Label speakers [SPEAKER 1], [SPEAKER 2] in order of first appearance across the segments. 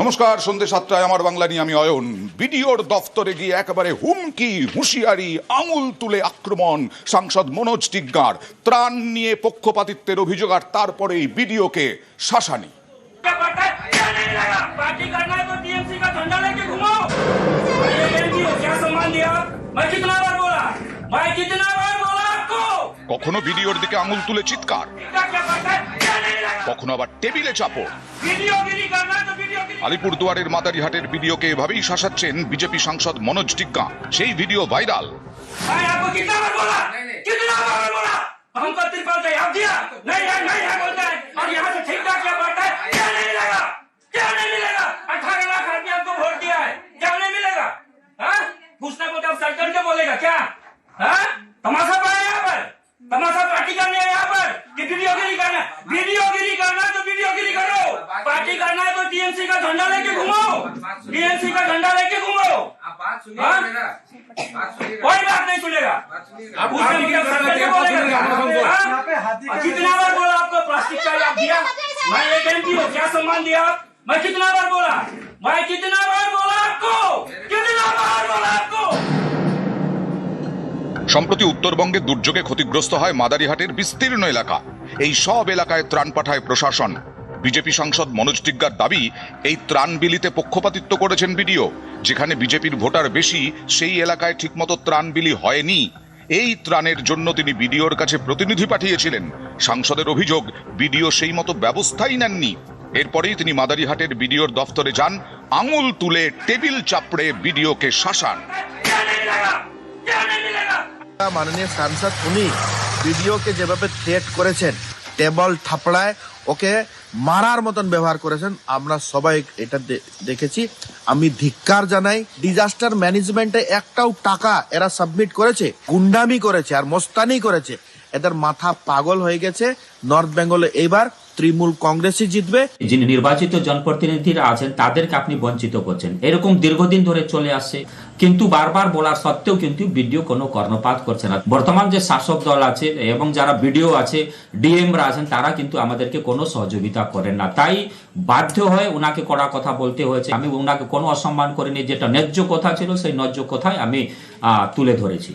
[SPEAKER 1] নমস্কার সন্ধ্যে সাতটায় আমার বাংলা নিয়ে আমি অয়ন বিডিওর দফতরে গিয়ে একেবারে হুমকি হুঁশিয়ারি আঙুল তুলে আক্রমণ সাংসদ মনোজ টিগ্গার ত্রাণ নিয়ে পক্ষপাতিত্বের অভিযোগ আর তারপরেই বিডিওকে শাসানি
[SPEAKER 2] क्या पड़ता है क्या नहीं लगा पार्टी करना है तो टीएमसी का झंडा लेके घूमो अरे एमपी हो क्या सम्मान दिया मैं कितना बार बोला मैं कितना बार बोला आपको
[SPEAKER 1] কখনো বিডিওর দিকে আঙুল তুলে চিৎকার
[SPEAKER 2] क्या क्या पड़ता है क्या नहीं लगा
[SPEAKER 1] কখনো আবার টেবিলে চাপড়
[SPEAKER 2] वीडियो गिरी करना है तो वीडियो गिरी
[SPEAKER 1] আলিপুরদুয়ারের মাদারিহাটের বিডিওকে এভাবেই শাসাচ্ছেন বিজেপি সাংসদ মনোজ টিগ্গা সেই ভিডিও ভাইরাল
[SPEAKER 2] मैं आपको कितना बार बोला कितना बार बोला हमको त्रिपाल का याद दिया नहीं है नहीं है बोलता है और यहाँ से ठीक ठाक क्या पड़ता है क्या नहीं लगा क्या नहीं मिलेगा अठारह लाख आदमी आपको वोट दिया है क्या नहीं मिलेगा हाँ? पूछना बोलता अब सर करके बोलेगा क्या हाँ? तमाशा पड़ा है यहाँ पर तमाशा पार्टी करनी है यहाँ पर। कि वीडियो गिरी करना वीडियो गिरी करना तो वीडियो गिरी करो। पार्टी करना है तो टीएमसी का झंडा लेके घूमो। टीएमसी का झंडा लेके घूमो।
[SPEAKER 3] आप बात सुनिए
[SPEAKER 2] हाँ?
[SPEAKER 3] मेरा। बात सुनिएगा
[SPEAKER 2] कोई बात नहीं सुनेगा। हाँ? कितना बार बोला आपको प्लास्टिक का याद दिया मैं एक एमपी हूँ क्या सम्मान दिया आप? मैं कितना बार बोला? मैं कितना बार बोला आपको? कितना बार बोला आपको?
[SPEAKER 1] সম্প্রতি উত্তরবঙ্গে দুর্যোগে ক্ষতিগ্রস্ত হয় মাদারিহাটের বিস্তীর্ণ এলাকা। এই সব এলাকায় ত্রাণ পাঠায় প্রশাসন। বিজেপি সাংসদ মনোজ টিগ্গার দাবি, এই ত্রাণ বিলিতে পক্ষপাতিত্ব করেছেন বিডিও, যেখানে বিজেপির ভোটার বেশি, সেই এলাকায় ঠিকমতো ত্রাণ বিলি হয়নি। এই ত্রাণের জন্য তিনি বিডিওর কাছে প্রতিনিধি পাঠিয়েছিলেন। সাংসদের অভিযোগ, বিডিও সেই মতো ব্যবস্থাই নেননি। এরপরেই তিনি মাদারিহাটের বিডিওর দফতরে যান, আঙুল তুলে টেবিল চাপড়ে বিডিওকে শাসান।
[SPEAKER 4] মাননীয় সাংসদ, উনি যেভাবে থ্রেট করেছেন টেবল থাপড়ায় ওকে মারার মতন ব্যবহার করেছেন, আমরা সবাই এটা দেখেছি। আমি ধিক্কার জানাই ডিজাস্টার ম্যানেজমেন্টে একটাও টাকা এরা সাবমিট করেছে, গুন্ডামি করেছে আর মস্তানি করেছে। এদের মাথা পাগল হয়ে গেছে। নর্থ বেঙ্গলে এইবার তৃণমূল কংগ্রেসই জিতবে।
[SPEAKER 5] যিনি নির্বাচিত জনপ্রতিনিধিরা আছেন, তাদেরকে আপনি বঞ্চিত করছেন। এরকম দীর্ঘদিন ধরে চলে আসছে। কিন্তু বারবার বলার সত্ত্বেও কিন্তু বিডিও কোনো কর্ণপাত করছে না। বর্তমান যে শাসক দল আছে এবং যারা বিডিও আছে ডিএমরা আছেন, তারা কিন্তু আমাদেরকে কোনো সহযোগিতা করেন না। তাই বাধ্য হয়ে ওনাকে কড়া কথা বলতে হয়েছে। আমি ওনাকে কোনো অসম্মান করিনি, যেটা ন্যায্য কথা ছিল, সেই ন্যায্য কথাই আমি তুলে ধরেছি।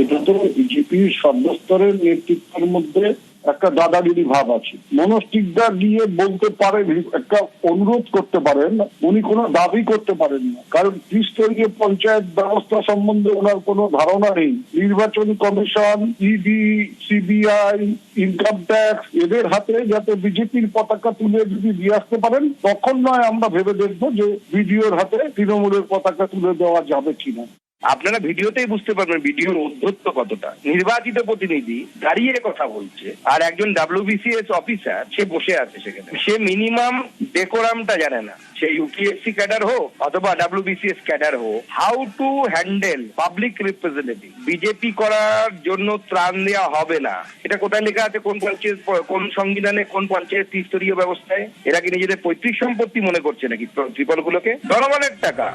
[SPEAKER 6] এটা তো বিজেপির সর্বস্তরের নেতৃত্বের মধ্যে একটা দাদাগিরি ভাব আছে। মনোজ টিকদার গিয়ে বলতে পারেন একটা অনুরোধ করতে পারেন, উনি কোনো দাবি করতে পারেন না। কারণ ত্রিস্তরীয় পঞ্চায়েত ব্যবস্থা সম্বন্ধে ওনার কোনো ধারণা নেই। নির্বাচন commission ED CBI income tax এদের হাতে যাতে বিজেপির পতাকা তুলে যদি দিয়ে আসতে পারেন, তখন নয় আমরা ভেবে দেখব যে বিডিওর হাতে তৃণমূলের পতাকা তুলে দেওয়া যাবে কিনা।
[SPEAKER 7] আপনারা ভিডিওতেই বুঝতে পারবেন ভিডিওর অধ্যত্ব কতটা। নির্বাচিত প্রতিনিধি দাঁড়িয়ে কথা বলছে, আর একজন ডাব্লিউবিসিএস অফিসার সে বসে আছে সেখানে। সে মিনিমাম ডেকোরামটা জানে না। সে ইউপিএসসি ক্যাডার হোক অথবা ডাব্লিউবিসিএস ক্যাডার হোক how to handle public representative BJP করার জন্য ত্রাণ দেওয়া হবে না। এটা কোথায় লেখা আছে? কোন পঞ্চায়েত, কোন সংবিধানে কোন পঞ্চায়েত ত্রিস্তরীয় ব্যবস্থায়? এরা কি নিজেদের পৈতৃক সম্পত্তি মনে করছে নাকি? ত্রিপলগুলোকে? জনগণের টাকা।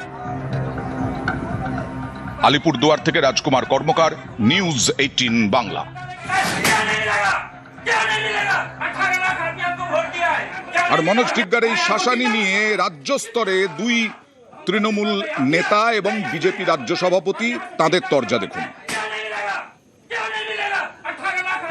[SPEAKER 1] আলিপুর দুয়ার থেকে রাজকুমার কর্মকার, নিউজ এইটিন বাংলা। আর মনোজ টিগ্গার এই শাসানি নিয়ে রাজ্য স্তরে দুই তৃণমূল নেতা এবং বিজেপি রাজ্য সভাপতি তাদের তর্জা দেখুন।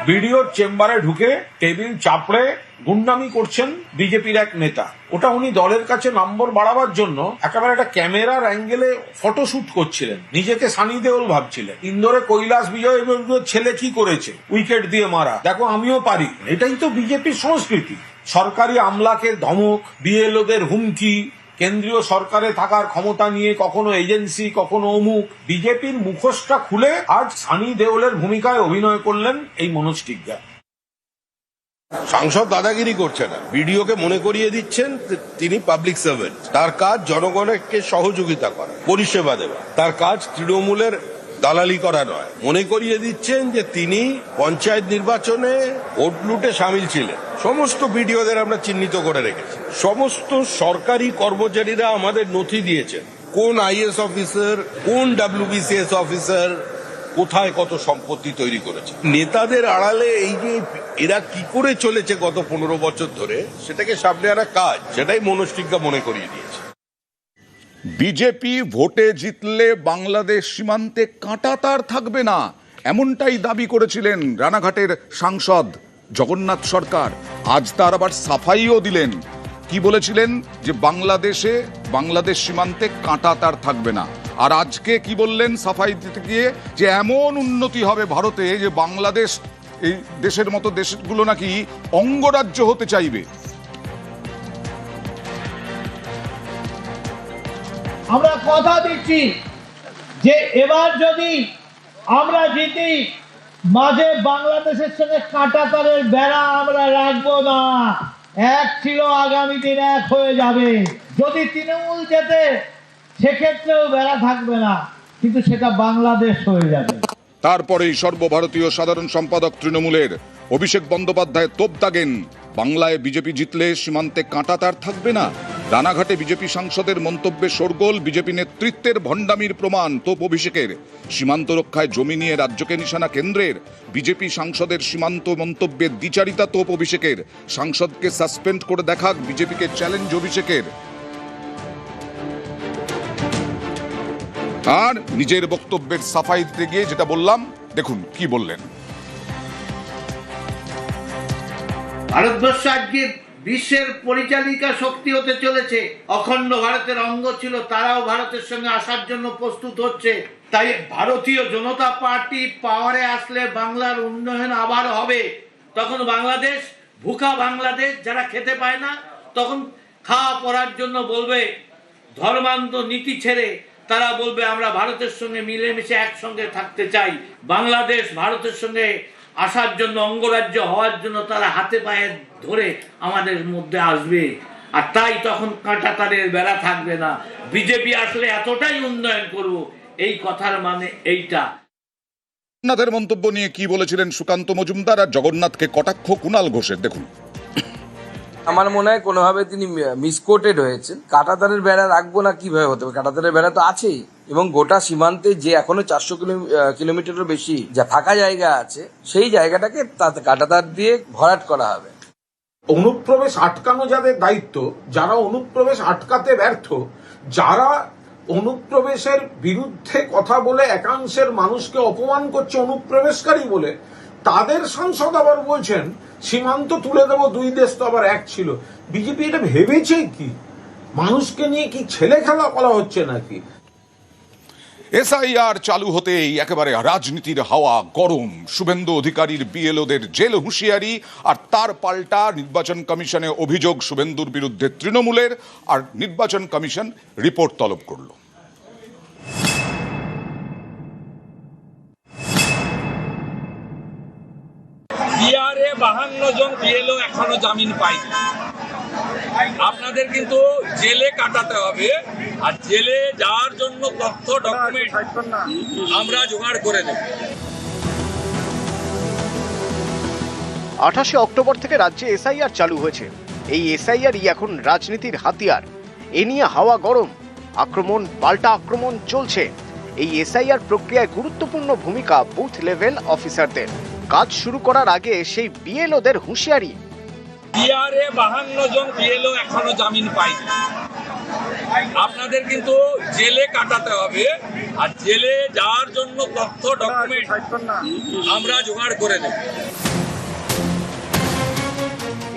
[SPEAKER 8] বিডিওর চেম্বারে ঢুকে টেবিল চাপড়ে গুন্ডামি করছেন বিজেপির এক নেতা। ওটা উনি দলের কাছে নম্বর বাড়াবার জন্য একেবারে একটা ক্যামেরার অ্যাঙ্গেলে ফটোশুট করছিলেন। নিজেকে সানি দেওল ভাবছিলেন। ইন্দোরে কৈলাস বিজয় ছেলে কি করেছে? উইকেট দিয়ে মারা। দেখো, আমিও পারি। এটাই তো বিজেপির সংস্কৃতি। সরকারি আমলাকে ধমক, বিএলওদের হুমকি, কেন্দ্রীয় সরকারে থাকার ক্ষমতা নিয়ে কখনো এজেন্সি, কখনো অমুক। বিজেপির মুখোশটা খুলে আজ সানি দেওলের ভূমিকায় অভিনয় করলেন এই মনোজ
[SPEAKER 9] সাংসদ দাদাগিরি করছে না বিডিওকে মনে করিয়ে দিচ্ছেন তিনি পাবলিক সার্ভেন্ট তার কাজ জনগণকে সহযোগিতা করা, পরিষেবা দেওয়া। তার কাজ তৃণমূলের দালালি করা নয়। মনে করিয়ে দিচ্ছেন যে তিনি পঞ্চায়েত নির্বাচনে ভোট লুটে সামিল ছিলেন। সমস্ত বিডিওদের আমরা চিহ্নিত করে রেখেছি। সমস্ত সরকারি কর্মচারীরা আমাদের নথি দিয়েছেন। কোন আইএস অফিসার, কোন ডাব্লিউবিসিএস অফিসার কোথায় কত সম্পত্তি তৈরি করেছে। নেতাদের আড়ালে এই যে এরা কি করে চলেছে গত পনেরো বছর ধরে, সেটাকে সামনে আনা কাজ, সেটাই মনস্টিজ্ঞা মনে করিয়ে দিয়েছে।
[SPEAKER 1] বিজেপি ভোটে জিতলে বাংলাদেশ সীমান্তে কাঁটা তার থাকবে না, এমনটাই দাবি করেছিলেন রানাঘাটের সাংসদ জগন্নাথ সরকার। আজ তার আবার সাফাইও দিলেন। কি বলেছিলেন? যে বাংলাদেশে বাংলাদেশ সীমান্তে কাঁটা তার থাকবে না। আর আজকে কি বললেন সাফাই দিতে গিয়ে যে এমন উন্নতি হবে ভারতে যে বাংলাদেশ, এই দেশের মতো দেশগুলো নাকি অঙ্গরাজ্য হতে চাইবে?
[SPEAKER 10] আমরা কথা দিচ্ছি যে এবার যদি আমরা জিতি, মাঝে বাংলাদেশের সঙ্গে কাঁটাতারের বেড়া আমরা রাখব না। এক ছিল আগামী দিন এক হয়ে যাবে। যদি তৃণমূল যেতে সেক্ষেত্রেও বেড়া থাকবে না, কিন্তু সেটা বাংলাদেশ হয়ে যাবে।
[SPEAKER 1] তারপরেই সর্বভারতীয় সাধারণ সম্পাদক তৃণমূলের অভিষেক বন্দ্যোপাধ্যায় তোপ দাগেন, বাংলায় বিজেপি জিতলে সীমান্তে কাঁটা তার থাকবে না। রানাঘাটে বিজেপি সাংসদের মন্তব্যে শোরগোল, বিজেপি নেতৃত্বের ভণ্ডামির প্রমাণ, তোপ অভিষেকের। সীমান্ত রক্ষায় জমি নিয়ে রাজ্যকে নিশানা কেন্দ্রের। বিজেপি সাংসদের সীমান্ত মন্তব্যে দ্বিচারিতা তোপ অভিষেকের। সাংসদকে সাসপেন্ড করে দেখাক বিজেপিকে চ্যালেঞ্জ অভিষেকের। আর নিজের বক্তব্যের সাফাই দিতে গিয়ে যেটা বললাম, দেখুন কি বললেন।
[SPEAKER 10] ভারতবর্ষ আজকে বিশ্বের পরিচালিকা শক্তি হতে চলেছে। অখণ্ড ভারতের অঙ্গ ছিল, তারাও ভারতের সঙ্গে আসার জন্য প্রস্তুত হচ্ছে। তাই ভারতীয় জনতা পার্টি পাওয়ারে আসলে বাংলার উন্নয়ন আবার হবে। তখন বাংলাদেশ ভুকা বাংলাদেশ, যারা খেতে পায় না, তখন খাওয়া পড়ার জন্য বলবে ধর্মান্ত নীতি ছেড়ে তারা বলবে, আমরা ভারতের সঙ্গে মিলেমিশে একসঙ্গে থাকতে চাই। বাংলাদেশ ভারতের সঙ্গে আসার জন্য, অঙ্গরাজ্য হওয়ার জন্য তারা হাতে পায়ে ধরে আমাদের মধ্যে আসবে। আর তাই তখন কাঁটা তারের বেড়া থাকবে না। বিজেপি আসলে এতটাই উন্নয়ন করব, এই কথার মানে এইটা।
[SPEAKER 1] জগন্নাথের মন্তব্য নিয়ে কি বলেছিলেন সুকান্ত মজুমদার আর জগন্নাথকে কটাক্ষ কুণাল ঘোষের? দেখুন।
[SPEAKER 3] আমার মনে হয় কোনোভাবে তিনি মিসকোটেড হয়েছেন। কাটাতারের বেড়া রাখব না কীভাবে হতে হবে কাটাতারের বেড়া তো আছেই। এবং গোটা সীমান্তে যে এখনও চারশো কিলোমিটারের বেশি যা ফাঁকা জায়গা আছে, সেই জায়গাটাকে তাতে কাটাতার দিয়ে ভরাট করা হবে।
[SPEAKER 8] অনুপ্রবেশ আটকানো যাদের দায়িত্ব, যারা অনুপ্রবেশ আটকাতে ব্যর্থ, যারা অনুপ্রবেশের বিরুদ্ধে কথা বলে একাংশের মানুষকে অপমান করছে অনুপ্রবেশকারী বলে তাদের সাংসদ আবার বলছেন, সীমান্ত তুলে দেবো, দুই দেশ তো আবার এক ছিল। বিজেপি এটা ভেবেছে কি? মানুষকে নিয়ে কি ছেলে খেলা করা হচ্ছে নাকি?
[SPEAKER 1] এসআইআর চালু হতেই একেবারে রাজনীতির হাওয়া গরম। শুভেন্দু অধিকারীর বিএলওদের জেল হুঁশিয়ারি আর তার পাল্টা নির্বাচন কমিশনে অভিযোগ শুভেন্দুর বিরুদ্ধে তৃণমূলের, আর নির্বাচন কমিশন রিপোর্ট তলব করল।
[SPEAKER 2] বিহারে বাহান্ন জন বিএলও এখনও জামিন পায়নি আপনাদের কিন্তু জেলে কাটাতে হবে, আর জেলে যাওয়ার জন্য তথ্য ডকুমেন্ট আমরা জোগাড় করে দেব
[SPEAKER 11] আঠাশে অক্টোবর থেকে রাজ্যে এসআইআর চালু হয়েছে। এই এসআইআরই এখন রাজনীতির হাতিয়ার। এ নিয়ে হাওয়া গরম, আক্রমণ, পাল্টা আক্রমণ চলছে। এই এসআইআর প্রক্রিয়ায় গুরুত্বপূর্ণ ভূমিকা বুথ লেভেল অফিসারদের কাজ শুরু করার আগে সেই বিএলওদের হুঁশিয়ারি।
[SPEAKER 2] বিহারে বাহান্ন জন বিএলও এখনও জামিন পায়নি। আপনাদের কিন্তু জেলে কাটাতে হবে আর জেলে যাওয়ার জন্য তথ্য ডকুমেন্ট আমরা জোগাড় করে দেব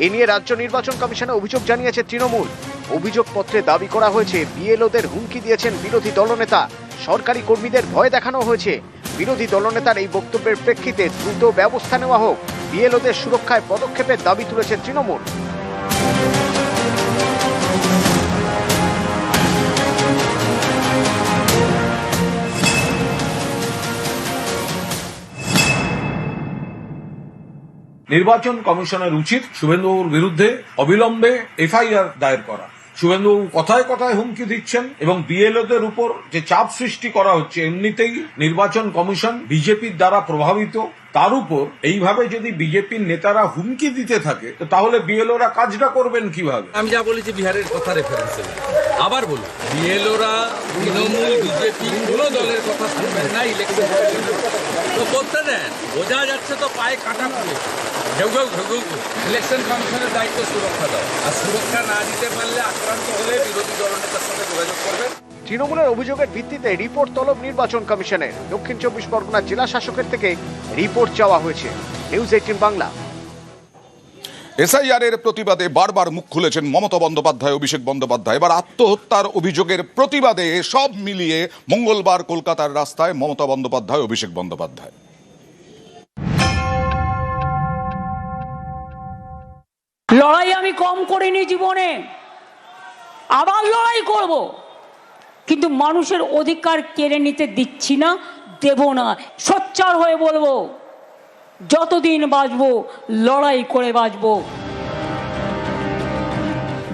[SPEAKER 11] এ নিয়ে রাজ্য নির্বাচন কমিশনে অভিযোগ জানিয়েছে তৃণমূল। অভিযোগপত্রে দাবি করা হয়েছে বিএলওদের হুমকি দিয়েছেন বিরোধী দলনেতা। সরকারি কর্মীদের ভয় দেখানো হয়েছে। বিরোধী দলনেতার এই বক্তব্যের প্রেক্ষিতে দ্রুত ব্যবস্থা নেওয়া হোক। বিএলওদের সুরক্ষায় পদক্ষেপের দাবি তুলেছে তৃণমূল।
[SPEAKER 8] নির্বাচন কমিশনের উচিত শুভেন্দুবাবুর বিরুদ্ধে অবিলম্বে এফআইআর দায়ের করা। শুভেন্দুবাবু কথায় কথায় হুমকি দিচ্ছেন এবং বিএলওদের উপর যে চাপ সৃষ্টি করা হচ্ছে, এমনিতেই নির্বাচন কমিশন বিজেপির দ্বারা প্রভাবিত, তার উপর এইভাবে যদি বিজেপির নেতারা হুমকি দিতে থাকে, তো তাহলে বিএলওরা কাজটা করবেন কীভাবে?
[SPEAKER 3] আমি যা বলেছি বিহারের কথা রেফারেন্সে আবার বলুন, বিএলওরা তৃণমূল, বিজেপি, কোনো দলের কথা শুনবেন না ইলেকশন
[SPEAKER 12] করতে দেন। বোঝা যাচ্ছে তো পায়ে কাটা পড়ে ঘেউ ঘেউ ঘেউ ঘেউ ইলেকশন কমিশনের দায়িত্ব সুরক্ষা দাও। আর সুরক্ষা না দিতে পারলে আক্রান্ত হলে বিরোধী দলনেতার সঙ্গে যোগাযোগ করবেন।
[SPEAKER 11] তৃণমূলের অভিযোগের ভিত্তিতে রিপোর্ট তলব নির্বাচন কমিশনের দক্ষিণ চব্বিশ পরগনা জেলা শাসকের থেকে রিপোর্ট চাওয়া হয়েছে। News eighteen Bangla.
[SPEAKER 1] এসআইআর এর প্রতিবাদে বারবার মুখ খুলেছেন মমতা বন্দ্যোপাধ্যায়, অভিষেক বন্দ্যোপাধ্যায়। এবার আত্মহত্যার অভিযোগের প্রতিবাদে সব মিলিয়ে মঙ্গলবার কলকাতার রাস্তায় মমতা বন্দ্যোপাধ্যায়, অভিষেক বন্দ্যোপাধ্যায়।
[SPEAKER 13] লড়াই আমি কম করিনি জীবনে, আবার লড়াই করব। কিন্তু মানুষের অধিকার কেড়ে নিতে দিচ্ছি না, দেব না, সোচ্চার হয়ে বলব। যতদিন বাঁচবো, লড়াই করে বাঁচবো।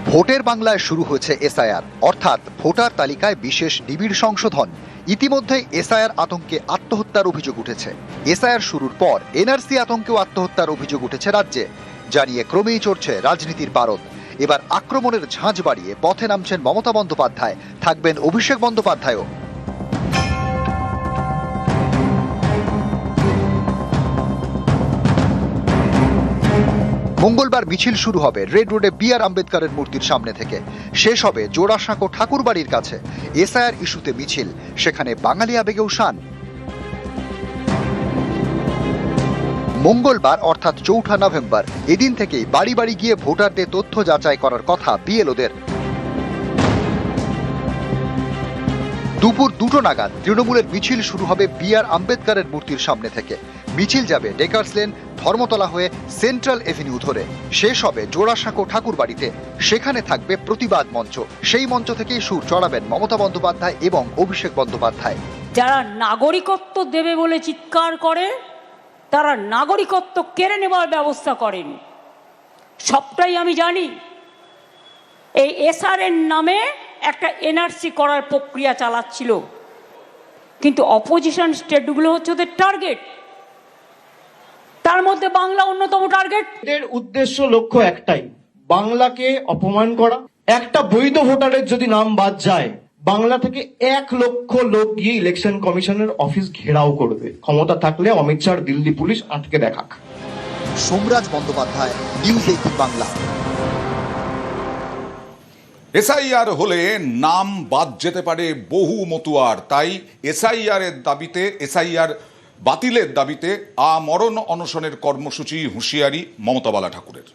[SPEAKER 14] ভোটের বাংলায় শুরু হয়েছে এসআইআর। অর্থাৎ ভোটার তালিকায় বিশেষ নিবিড় সংশোধন। ইতিমধ্যে এসআইআর আতঙ্কে আত্মহত্যার অভিযোগ উঠেছে। এসআইআর শুরুর পর এনআরসি আতঙ্কেও আত্মহত্যার অভিযোগ উঠেছে রাজ্যে জানিয়ে ক্রমেই চড়ছে রাজনীতির পারদ এবার আক্রমণের ঝাঁঝ বাড়িয়ে পথে নামছেন মমতা বন্দ্যোপাধ্যায়। থাকবেন অভিষেক বন্দ্যোপাধ্যায়ও। মঙ্গলবার মিছিল শুরু হবে রেড রোডে বি আর আম্বেদকরের মূর্তির সামনে থেকে। শেষ হবে জোড়াসাঁকো ঠাকুরবাড়ির কাছে। এসআইআর ইস্যুতে মিছিল, সেখানে বাঙালি আবেগেও শান। মঙ্গলবার, অর্থাৎ চৌঠা নভেম্বর, এদিন থেকেই বাড়ি বাড়ি গিয়ে ভোটারদের তথ্য যাচাই করার কথা বিএলওদের। দুপুর দুটো নাগাদ তৃণমূলের মিছিল শুরু হবে বি আর আম্বেদকরের মূর্তির সামনে থেকে। মিছিল যাবে ডেকার্স লেন ধর্মতলা হয়ে সেন্ট্রাল এভিনিউ ধরে। শেষ হবে জোড়াসাঁকো ঠাকুর বাড়িতে সেখানে থাকবে প্রতিবাদ মঞ্চ। সেই মঞ্চ থেকেই সুর চড়াবেন মমতা বন্দ্যোপাধ্যায় এবং অভিষেক বন্দ্যোপাধ্যায়।
[SPEAKER 13] যারা নাগরিকত্ব দেবে বলে চিৎকার করে, তারা নাগরিকত্ব কেড়ে নেওয়ার ব্যবস্থা করেন। সবটাই আমি জানি। এই এসআর এর নামে একটা এনআরসি করার প্রক্রিয়া চালাচ্ছিল। কিন্তু অপোজিশন স্টেটগুলো হচ্ছে ওদের টার্গেট তার মধ্যে বাংলা অন্যতম টার্গেট
[SPEAKER 15] এদের উদ্দেশ্য লক্ষ্য একটাই বাংলাকে অপমান করা। একটা বৈধ ভোটারের যদি নাম বাদ যায় বাংলা থেকে এক লক্ষ লোক গিয়ে ইলেকশন কমিশনের অফিস ঘেরাও করবে। ক্ষমতা থাকলে অমিত শাহ দিল্লি পুলিশ আটকে দেখাক।
[SPEAKER 14] Somraj Bandyopadhyay news eighteen Bangla.
[SPEAKER 1] SIR হলে নাম বাদ যেতে পারে বহু মতুয়ার তাই এসআইআর এর দাবিতে এসআইআর বাতিলের দাবিতে আমরণ অনশনের কর্মসূচি হুঁশিয়ারি মমতা বালা ঠাকুরের।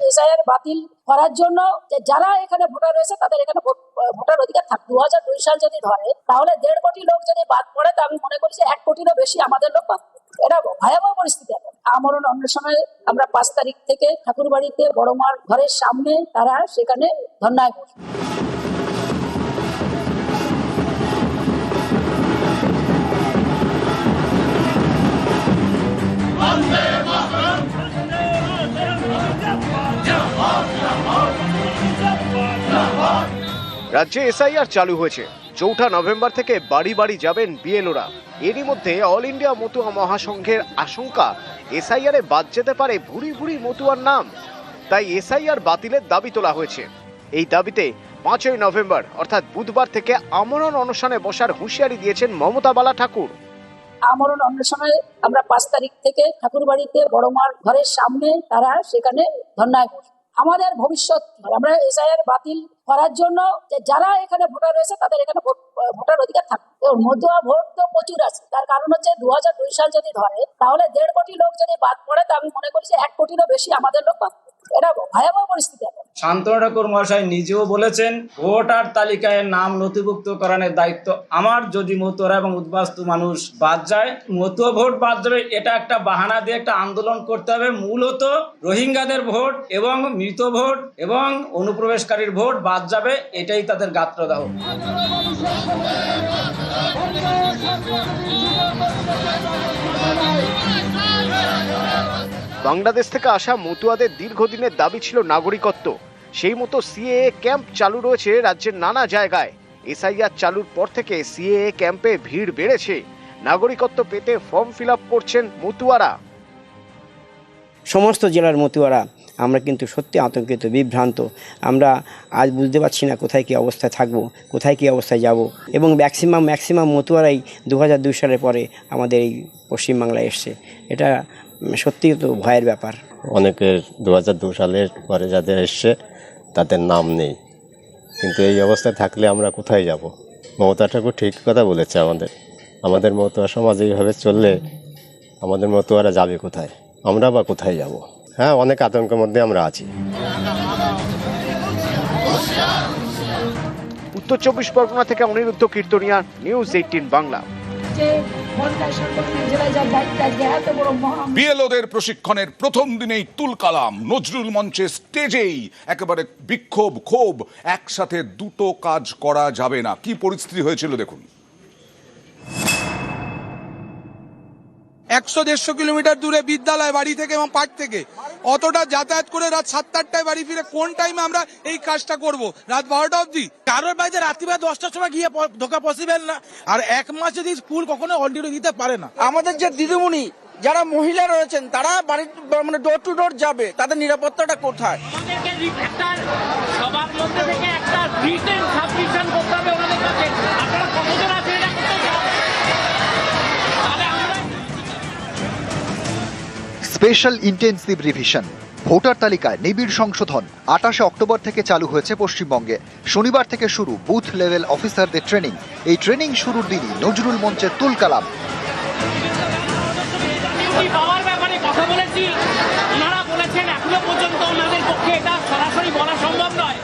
[SPEAKER 16] এসআইআর বাতিল করার জন্য যে যারা এখানে ভোটার রয়েছে, তাদের এখানে ভোট- ভোটার অধিকার থাক। দু হাজার দুই সাল যদি ধরে, তাহলে দেড় কোটি লোক যদি বাদ পড়ে, তা আমি মনে করি যে এক কোটিরও বেশি আমাদের লোক বাদ এটা ভয়াবহ পরিস্থিতি এখন। আমরণ অন্বেষণে আমরা পাঁচ তারিখ থেকে ঠাকুরবাড়িতে বড় মার ঘরের সামনে তারা সেখানে ধর্নায়
[SPEAKER 11] রাজ্যে এসআইআর চালু হয়েছে। চৌঠা নভেম্বর থেকে বাড়ি বাড়ি যাবেন বিএলওরা। এরই মধ্যে অল ইন্ডিয়া মতুয়া মহাসংঘের আশঙ্কা, এসআইআর বাদ যেতে পারে ভুরি ভুরি মতুয়ার নাম। তাই এসআইআর বাতিলের দাবি তোলা হয়েছে। এই দাবিতে পাঁচই নভেম্বর, অর্থাৎ বুধবার থেকে আমরণ অনশনে বসার হুঁশিয়ারি দিয়েছেন মমতা বালা ঠাকুর।
[SPEAKER 16] আমরণ অন্বেষণে আমরা পাঁচ তারিখ থেকে ঠাকুরবাড়িতে বড় মার ঘরের সামনে তারা সেখানে ধর্নায় আমাদের ভবিষ্যৎ আমরা এসআইআর বাতিল করার জন্য যে যারা এখানে ভোটার রয়েছে, তাদের এখানে ভোট- ভোটার অধিকার থাকবে তো মধ্যুয়া ভোট তো প্রচুর আছে। তার কারণ হচ্ছে দু দুই সাল যদি ধরে, তাহলে দেড় কোটি লোক যদি বাদ পড়ে, তা আমি মনে করি যে এক কোটিরও বেশি আমাদের লোক বাদ এটা ভয়াবহ পরিস্থিতি
[SPEAKER 17] শান্তনু ঠাকুর মহাশয় নিজেও বলেছেন, ভোটার তালিকায় নাম নথিভুক্ত করানোর দায়িত্ব আমার। যদি মতুয়ারা এবং উদ্বাস্তু মানুষ বাদ যায়, মতুয়া ভোট বাদ যাবে, এটা একটা বাহানা দিয়ে একটা আন্দোলন করতে হবে। মূলত রোহিঙ্গাদের ভোট এবং মৃত ভোট এবং অনুপ্রবেশকারীর ভোট বাদ যাবে, এটাই তাদের গাত্রদাহ।
[SPEAKER 11] বাংলাদেশ থেকে আসা মতুয়াদের দীর্ঘদিনের দাবি ছিল নাগরিকত্ব। সেই মতো সিএএ ক্যাম্প চালু রয়েছে রাজ্যের নানা জায়গায়। এসআইআর চালুর পর থেকে সিএএ ক্যাম্পে ভিড় বেড়েছে। নাগরিকত্ব পেতে ফর্ম ফিল করছেন মতুয়ারা।
[SPEAKER 18] সমস্ত জেলার মতুয়ারা, আমরা কিন্তু সত্যি আতঙ্কিত, বিভ্রান্ত। আমরা আজ বুঝতে পারছি না কোথায় কী অবস্থায় থাকব, কোথায় কী অবস্থায় যাব। এবং ম্যাক্সিমাম ম্যাক্সিমাম মতুয়ারাই দু হাজার দুই সালের পরে আমাদের এই পশ্চিমবাংলায় এসছে। এটা উম, সত্যিই তো ভয়ের ব্যাপার।
[SPEAKER 19] অনেকের দু হাজার দু সালের পরে যাদের এসছে তাদের নাম নেই। কিন্তু এই অবস্থায় থাকলে আমরা কোথায় যাব? মমতা ঠাকুর ঠিক কথা বলেছে আমাদের। আমাদের মতুয়া সমাজ এইভাবে চললে আমাদের মতুয়ারা যাবে কোথায়? আমরা বা কোথায় যাব? হ্যাঁ অনেক আতঙ্কের মধ্যে আমরা আছি।
[SPEAKER 11] উত্তর চব্বিশ পরগনা থেকে অনিরুদ্ধ কীর্তনিয়া নিউজ এইটিন বাংলা।
[SPEAKER 16] আজকে
[SPEAKER 1] বিএলওদের প্রশিক্ষণের প্রথম দিনেই তুলকালাম নজরুল মঞ্চে স্টেজেই একেবারে বিক্ষোভ ক্ষোভ একসাথে দুটো কাজ করা যাবে না। কি পরিস্থিতি হয়েছিল দেখুন।
[SPEAKER 20] একশো দেড়শো কিলোমিটার দূরে বিদ্যালয় বাড়ি থেকে এবং পার্ক থেকে। অতটা যাতায়াত করে রাত সাতটা আটটায় বাড়ি ফিরে কোন টাইমে আমরা এই কাজটা করব? রাত বারোটা অবধি। কারোর বাড়িতে রাত্রি রাত্রিবেলা দশটার সময় গিয়ে ঢোকা পসিবল না। আর এক মাস যদি স্কুল কখনো কন্টিনিউ দিতে পারে না।
[SPEAKER 21] আমাদের যে দিদিমণি যারা মহিলা রয়েছেন তারা বাড়ির মানে ডোর টু ডোর যাবে তাদের নিরাপত্তাটা কোথায়?
[SPEAKER 2] সবার মধ্যে থেকে একটা রিটেন সাবমিশন করতে হবে ওনাদের কাছে। আপনারা কতজন আছেন?
[SPEAKER 14] Special intensive revision. ভোটার তালিকায় নিবিড় সংশোধন আটাশে অক্টোবর থেকে চালু হয়েছে পশ্চিমবঙ্গে। শনিবার থেকে শুরু বুথ লেভেল অফিসারদের ট্রেনিং। এই ট্রেনিং শুরুর দিনই নজরুল মঞ্চে তুলকালাম।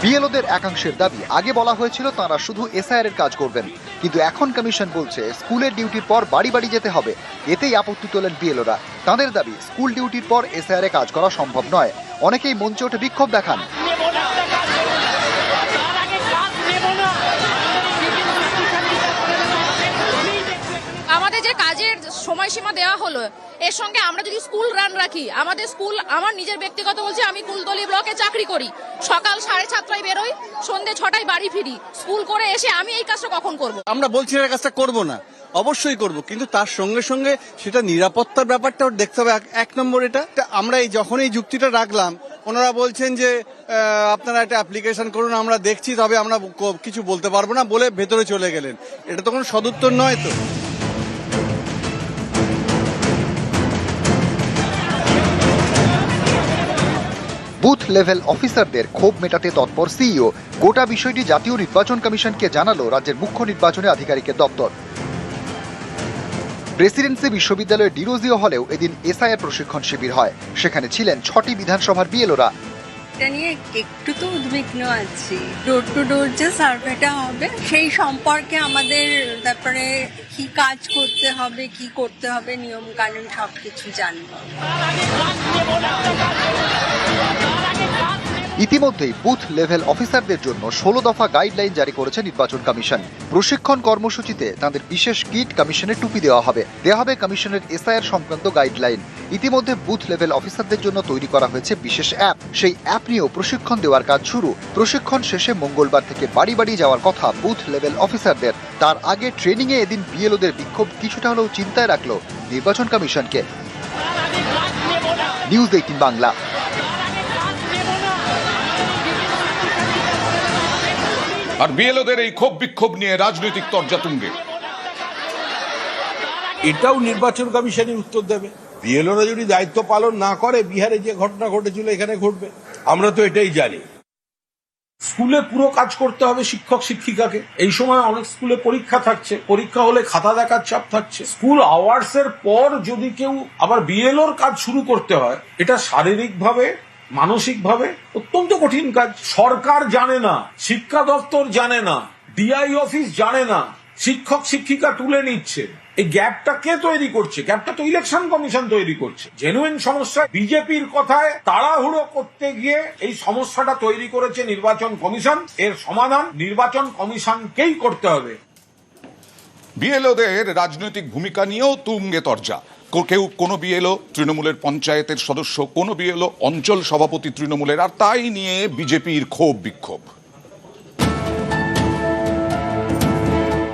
[SPEAKER 14] বিএলওদের একাংশের দাবি, আগে বলা হয়েছিল তারা শুধু এসআইআর এর কাজ করবেন। কিন্তু এখন কমিশন বলছে, স্কুলের ডিউটির পর বাড়ি বাড়ি যেতে হবে। এতেই আপত্তি তোলেন বিএলওরা তাদের দাবি, স্কুল ডিউটির পর এসআইআর এ কাজ করা সম্ভব নয়। অনেকেই মঞ্চে ওঠে বিক্ষোভ দেখান
[SPEAKER 22] আমাদের যে কাজের সময়সীমা দেওয়া হলো। এর সঙ্গে আমরা যদি স্কুল রান রাখি, আমাদের স্কুল, আমার নিজের ব্যক্তিগত বলছি, আমি কুলতলি ব্লকে চাকরি করি। সকাল সাড়ে সাতটায় বেরোই সন্ধে ছটায় বাড়ি ফিরি। স্কুল করে এসে আমি এই কাজটা কখন করব?
[SPEAKER 23] আমরা বলছি না কাজটা করব না, অবশ্যই করব, কিন্তু তার সঙ্গে সঙ্গে সেটা নিরাপত্তার ব্যাপারটাও দেখতে হবে, এক- নম্বর এটা। আমরা এই যখন এই যুক্তিটা রাখলাম, ওনারা বলছেন যে আপনারা একটা অ্যাপ্লিকেশন করুন, আমরা দেখছি, তবে আমরা কিছু বলতে পারব না বলে ভেতরে চলে গেলেন। এটা তো কোনো সদুত্তর নয় তো।
[SPEAKER 14] বুথ লেভেল অফিসারদের ক্ষোভ মেটাতে তৎপর সিইও। গোটা বিষয়টি জাতীয় নির্বাচন কমিশনকে জানালো রাজ্যের মুখ্য নির্বাচনী আধিকারিকের দপ্তর। প্রেসিডেন্সি বিশ্ববিদ্যালয়ের ডিরোজিও হলেও এদিন এসআইআর প্রশিক্ষণ শিবির হয়। সেখানে ছিলেন ছটি বিধানসভার বিএলওরা।
[SPEAKER 24] এটা নিয়ে একটু তো উদ্বিগ্ন আছি। ডোর টু ডোর যে সার্ভেটা হবে, সেই সম্পর্কে আমাদের ব্যাপারে কি কাজ করতে হবে, কি করতে হবে নিয়ম কানুন সবকিছু জানব।
[SPEAKER 14] ইতিমধ্যেই বুথ লেভেল অফিসারদের জন্য ষোলো দফা গাইডলাইন জারি করেছে নির্বাচন কমিশন। প্রশিক্ষণ কর্মসূচিতে তাদের বিশেষ কিট কমিশনের টুপি দেওয়া হবে। দেওয়া হবে কমিশনের এসআইআর সংক্রান্ত গাইডলাইন। ইতিমধ্যে বুথ লেভেল অফিসারদের জন্য তৈরি করা হয়েছে বিশেষ অ্যাপ। সেই অ্যাপ নিয়েও প্রশিক্ষণ দেওয়ার কাজ শুরু। প্রশিক্ষণ শেষে মঙ্গলবার থেকে বাড়ি বাড়ি যাওয়ার কথা বুথ লেভেল অফিসারদের। তার আগে ট্রেনিং এ এদিন বিএলওদের বিক্ষোভ কিছুটা হলেও চিন্তায় রাখল নির্বাচন কমিশনকে। News eighteen Bangla.
[SPEAKER 1] আর বিএলওদের এই ক্ষোভ বিক্ষোভ নিয়ে রাজনৈতিক তর্জা তুঙ্গে।
[SPEAKER 8] এটাও নির্বাচন কমিশনই উত্তর দেবে। বিএলওরা যদি দায়িত্ব পালন না করে, বিহারে যে ঘটনা ঘটেছিল এখানে ঘটবে। আমরা তো এটাই জানি। স্কুলে পুরো কাজ করতে হবে শিক্ষক শিক্ষিকাকে। এই সময় অনেক স্কুলে পরীক্ষা থাকছে। পরীক্ষা হলে খাতা দেখার চাপ থাকছে। স্কুল আওয়ার্স এর পর যদি কেউ আবার বিএলওর কাজ শুরু করতে হয়, এটা শারীরিকভাবে মানসিকভাবে অত্যন্ত কঠিন কাজ। সরকার জানে না, শিক্ষা দপ্তর জানে না ডিআই অফিস জানে না, শিক্ষক, শিক্ষিকা তুলে নিচ্ছে। এই গ্যাপটা কে তৈরি করছে? গ্যাপটা তো ইলেকশন কমিশন তৈরি করছে। জেনুইন সমস্যা বিজেপির কথায় তাড়াহুড়ো করতে গিয়ে এই সমস্যাটা তৈরি করেছে নির্বাচন কমিশন। এর সমাধান নির্বাচন কমিশনকেই করতে হবে।
[SPEAKER 1] বিএলওদের রাজনৈতিক ভূমিকা নিয়েও তুঙ্গে তর্জা। কেউ কোনো বিএলও তৃণমূলের পঞ্চায়েতের সদস্য, কোনো বিএলও অঞ্চল সভাপতি তৃণমূলের, আর তাই নিয়ে বিজেপির ক্ষোভ বিক্ষোভ।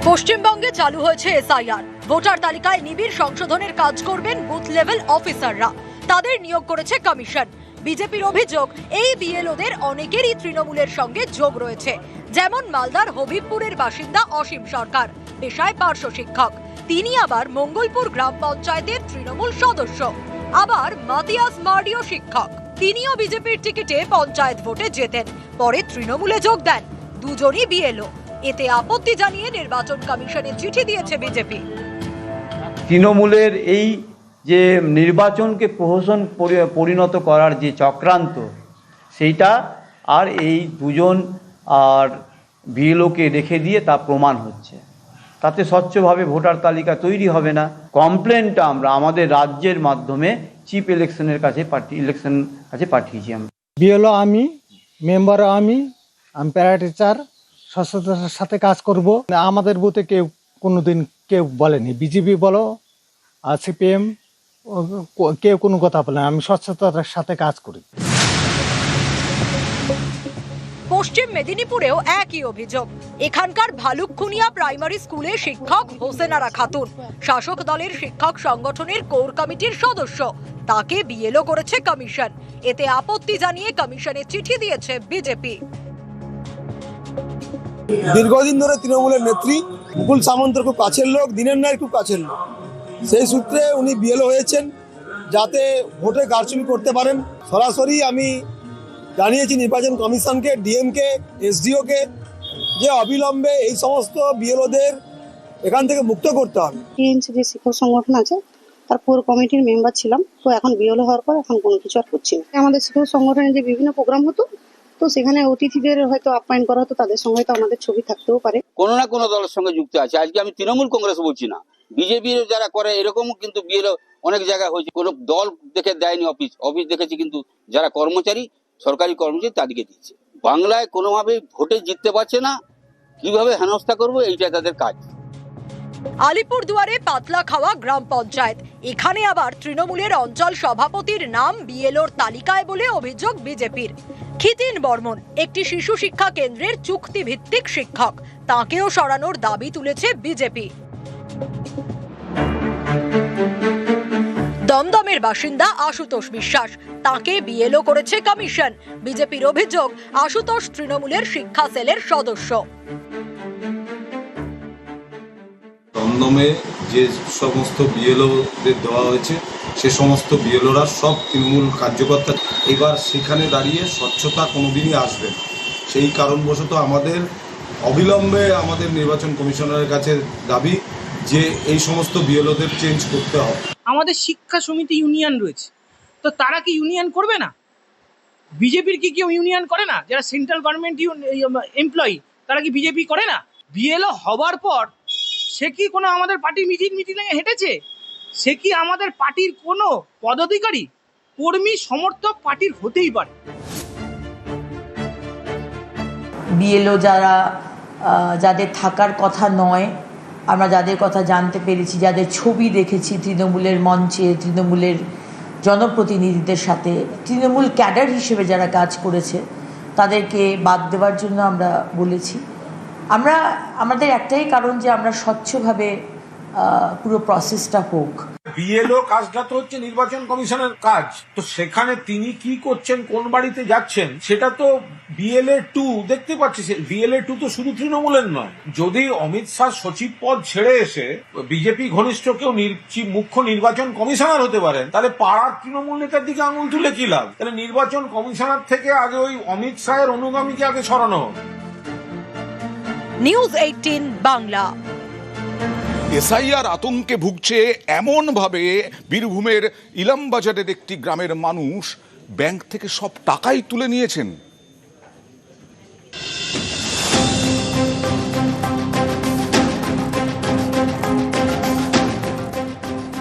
[SPEAKER 25] পশ্চিমবঙ্গে চালু হয়েছে এসআইআর। ভোটার তালিকায় নিবিড় সংশোধনের কাজ করবেন বুথ লেভেল অফিসাররা। তাদের নিয়োগ করেছে কমিশন। বিজেপির অভিযোগ, এই বিএলওদের অনেকেরই তৃণমূলের সঙ্গে যোগ রয়েছে। যেমন মালদার হবিবপুরের বাসিন্দা অসীম সরকার, পেশায় পার্শ্ব শিক্ষক। তিনি আবার মঙ্গলপুর গ্রাম পঞ্চায়েতের তৃণমূল সদস্য। আবার মাতিয়াস মার্ডিও শিক্ষক। তিনিও বিজেপির টিকিটে পঞ্চায়েত ভোটে জেতেন। পরে তৃণমূলে যোগ দেন। দুজনই বিএলও। এতে আপত্তি জানিয়ে নির্বাচন কমিশনে চিঠি দিয়েছে বিজেপি।
[SPEAKER 26] তৃণমূলের এই যে নির্বাচনকে প্রহসন পরি- পরিণত করার যে চক্রান্ত, সেইটা আর এই দুজন আর বিএলওকে রেখে দিয়ে তা প্রমাণ হচ্ছে। তাতে স্বচ্ছভাবে ভোটার তালিকা তৈরি হবে না। কমপ্লেনটা আমরা আমাদের রাজ্যের মাধ্যমে চিফ ইলেকশনের কাছে ইলেকশন কাছে পাঠিয়েছি আমরা।
[SPEAKER 27] বিএলও আমি, মেম্বারও আমি আমি প্যারা টিচার স্বচ্ছতার সাথে কাজ করব। আমাদের বুথে কেউ কোনোদিন কেউ বলেনি। বিজেপি বলো, আর সিপিএম কেউ কোনো কথা বলে। আমি স্বচ্ছতার সাথে কাজ করি।
[SPEAKER 25] পশ্চিম মেদিনীপুরেও একই অভিযোগ। এখানকার ভালুকখুনিয়া প্রাইমারি স্কুলে শিক্ষক হোসেনারা খাতুন। শাসক দলের শিক্ষক সংগঠনের কোর কমিটির সদস্য। তাকে বিএলও করেছে কমিশন। এতে আপত্তি জানিয়ে কমিশনে চিঠি দিয়েছে বিজেপি।
[SPEAKER 28] দীর্ঘদিন ধরে তৃণমূলের নেত্রী, মুকুল সামন্তর খুব কাছের লোক দিনের ন্যায় খুব কাছের লোক। সেই সূত্রে উনি বিএলও হয়েছেন, যাতে ভোটে কারচুপি করতে পারেন। সরাসরি আমি জানিয়েছি নির্বাচন কমিশনকে ডিএমকে এসডিওকে যে অবিলম্বে এই সমস্ত বিএলওদের এখান থেকে মুক্ত করতে হবে।
[SPEAKER 29] টিএমসি যে শিক্ষক সংগঠন আছে তার পুর কমিটির মেম্বার ছিলাম তো এখন বিএলও হওয়ার পর এখন কোনো কিছু আর করছি না। আমাদের শিক্ষক সংগঠনে যে বিভিন্ন প্রোগ্রাম হতো তো সেখানে অতিথিদের হয়তো আপ্যায়ন করা হতো তাদের সঙ্গে তো আমাদের ছবি থাকতেও পারে।
[SPEAKER 30] কোনো না কোনো দলের সঙ্গে যুক্ত আছে। আজকে আমি তৃণমূল কংগ্রেস বলছি না বিজেপির যারা করে এরকমও কিন্তু বিএলও অনেক জায়গায় হয়েছে। কোনো দল দেখে দেয়নি অফিস অফিস দেখেছি কিন্তু যারা কর্মচারী সরকারি কর্মচারী তাদেরকে দিচ্ছে। বাংলায় কোনোভাবেই ভোটে জিততে পারছে না। কীভাবে হেনস্থা করব, এইটাই তাদের কাজ।
[SPEAKER 25] আলিপুর দুয়ারে পাতলা খাওয়া গ্রাম পঞ্চায়েত। এখানে আবার তৃণমূলের অঞ্চল সভাপতির নাম বিএলওর তালিকায় বলে অভিযোগ বিজেপির। খিতিন বর্মন, একটি শিশু শিক্ষা কেন্দ্রের চুক্তি ভিত্তিক শিক্ষক। তাকেও সরানোর দাবি তুলেছে বিজেপি। দমদমের বাসিন্দা আশুতোষ বিশ্বাস। তাকে বিএলও করেছে কমিশন। বিজেপির অভিযোগ, আশুতোষ তৃণমূলের শিক্ষা সেলের সদস্য।
[SPEAKER 31] দমদমে যে সমস্ত বিএলওদের দেওয়া হয়েছে, সে সমস্ত বিএলওরা সব তৃণমূল কার্যকর্তা। এবার সেখানে দাঁড়িয়ে স্বচ্ছতা কোনোদিনই আসবে না। সেই কারণবশত আমাদের অবিলম্বে আমাদের নির্বাচন কমিশনারের কাছে দাবি যে এই সমস্ত বিএলওদের চেঞ্জ করতে হবে।
[SPEAKER 21] আমাদের শিক্ষা সমিতি ইউনিয়ন রয়েছে। তো তারা কি ইউনিয়ন করবে না? বিজেপির কি কেউ ইউনিয়ন করে না? যারা সেন্ট্রাল গভর্নমেন্ট এমপ্লয়ি তারা কি বিজেপি করে না? বিএলও হবার পর সে কি কোনো আমাদের পার্টির মিটিং মিটিংয়ে হেঁটেছে? সে কি আমাদের পার্টির কোনো পদাধিকারী কর্মী সমর্থক পার্টির হতেই পারে?
[SPEAKER 32] বিএলও যারা যাদের থাকার কথা নয় আমরা যাদের কথা জানতে পেরেছি, যাদের ছবি দেখেছি তৃণমূলের মঞ্চে, তৃণমূলের জনপ্রতিনিধিদের সাথে, তৃণমূল ক্যাডার হিসেবে যারা কাজ করেছে, তাদেরকে বাদ দেওয়ার জন্য আমরা বলেছি। আমরা, আমাদের একটাই কারণ যে আমরা স্বচ্ছভাবে পুরো প্রসেসটা হোক।
[SPEAKER 8] বিএলও কাজটা তো হচ্ছে নির্বাচন কমিশনের কাজ। তো সেখানে তিনি কি করছেন কোন বাড়িতে যাচ্ছেন সেটা তো বিএলএ টু দেখতে পাচ্ছি। বিএলএ টু তো শুধু তৃণমূলের নয়। যদি অমিত শাহ সচিব পদ ছেড়ে এসে বিজেপি ঘনিষ্ঠ কেউ মুখ্য নির্বাচন কমিশনার হতে পারেন তাহলে পাড়ার তৃণমূল নেতার দিকে আঙুল তুলে কি লাভ? তাহলে নির্বাচন কমিশনার থেকে আগে ওই অমিত শাহের অনুগামীকে আগে সরানো
[SPEAKER 25] নিউজ এইটিন বাংলা।
[SPEAKER 1] এসআইআর আতঙ্কে ভুগছে এমনভাবে বীরভূমের ইলামবাজারের একটি গ্রামের মানুষ। ব্যাংক থেকে সব টাকাই তুলে নিয়েছেন।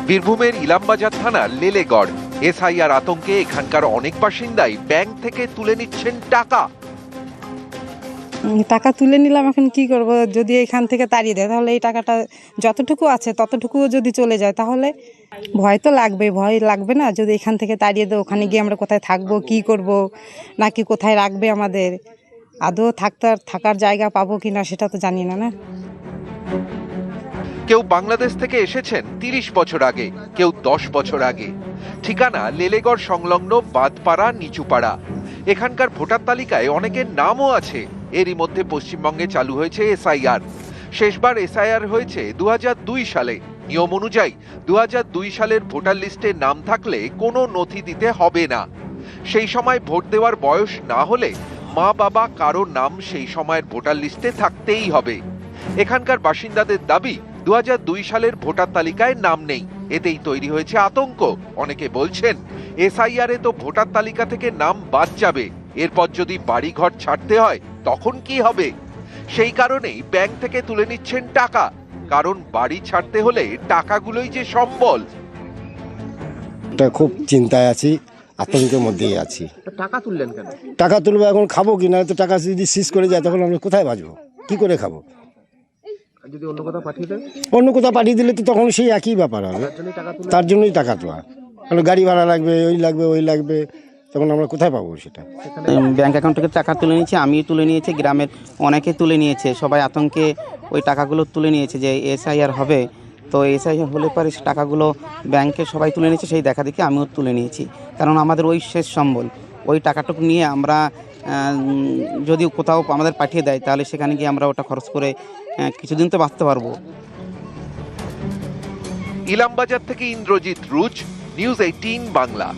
[SPEAKER 33] বীরভূমের ইলামবাজার থানার লেলেগড়। এসআইআর আতঙ্কে এখানকার অনেক বাসিন্দাই ব্যাংক থেকে তুলে নিচ্ছেন টাকা।
[SPEAKER 34] টাকা তুলে নিলাম, এখন কি করব? যদি এখান থেকে তাড়িয়ে দেয়, তাহলে এই টাকাটা যতটুকু আছে, ততটুকুও যদি চলে যায়, তাহলে ভয় তো লাগবে, ভয় লাগবে না? যদি এখান থেকে তাড়িয়ে দেয়, ওখানে গিয়ে আমরা কোথায় থাকব, কি করব? নাকি কোথায় রাখবে আমাদের? আদৌ থাকতে থাকার জায়গা পাবো কি না, সেটা তো জানি না না?
[SPEAKER 33] কেউ বাংলাদেশ থেকে এসেছেন তিরিশ বছর আগে, কেউ দশ বছর আগে। ঠিকানা লেলেগড় সংলগ্ন বাদপাড়া নিচুপাড়া। এখানকার ভোটার তালিকায় অনেকের নামও আছে। এরই মধ্যে পশ্চিমবঙ্গে চালু হয়েছে এসআইআর। শেষবার এসআইআর হয়েছে দু হাজার দুই সালে। নিয়ম অনুযায়ী দু দুই সালের ভোটার লিস্টে নাম থাকলে কোনো নথি দিতে হবে না। সেই সময় ভোট দেওয়ার বয়স না হলে মা বাবা কারও নাম সেই সময়ের ভোটার লিস্টে থাকতেই হবে। এখানকার বাসিন্দাদের দাবি দু দুই সালের ভোটার তালিকায় নাম নেই। এতেই তৈরি হয়েছে আতঙ্ক। অনেকে বলছেন, এসআইআর তো ভোটার তালিকা থেকে নাম বাদ যাবে। এরপর যদি বাড়িঘর ছাড়তে হয় তখন কি হবে? সেই কারণেই ব্যাংক থেকে তুলে নিচ্ছেন টাকা কারণ বাড়ি ছাড়তে হলে টাকাগুলোই যে সম্বল।
[SPEAKER 19] এটা খুব চিন্তায় আছি আতঙ্কের মধ্যেই আছি।
[SPEAKER 35] টাকা তুললেন কেন?
[SPEAKER 19] টাকা তুলবো এখন খাব কি না তো টাকা যদি শেষ করে যায় তখন আমরা কোথায় বাঁচবো? কি করে খাব?
[SPEAKER 35] যদি অন্য কোথাও পাঠিয়ে দেন?
[SPEAKER 19] অন্য কোথাও পাঠিয়ে দিলে তো তখন সেই একই ব্যাপার হবে।
[SPEAKER 35] তার জন্যই টাকা
[SPEAKER 19] তার জন্যই টাকা তোলা। কারণ গাড়ি ভাড়া লাগবে ওই লাগবে ওই লাগবে। তখন আমরা কোথায় পাবো সেটা?
[SPEAKER 35] ব্যাংক অ্যাকাউন্ট থেকে টাকা তুলে নিয়েছে আমিও তুলে নিয়েছি গ্রামের অনেকে তুলে নিয়েছে সবাই আতঙ্কে ওই টাকাগুলো তুলে নিয়েছে যে এসআইআর হবে। তো এসআইআর হলে পরে সে টাকাগুলো ব্যাংকে সবাই তুলে নিয়েছে সেই দেখা দেখি আমিও তুলে নিয়েছি। কারণ আমাদের ওই শেষ সম্বল ওই টাকাটুকু নিয়ে আমরা যদি কোথাও আমাদের পাঠিয়ে দেয় তাহলে সেখানে গিয়ে আমরা ওটা খরচ করে কিছুদিন তো বাঁচতে পারব।
[SPEAKER 33] ইলামবাজার থেকে ইন্দ্রজিৎ রুজ নিউজ এইটিন বাংলা।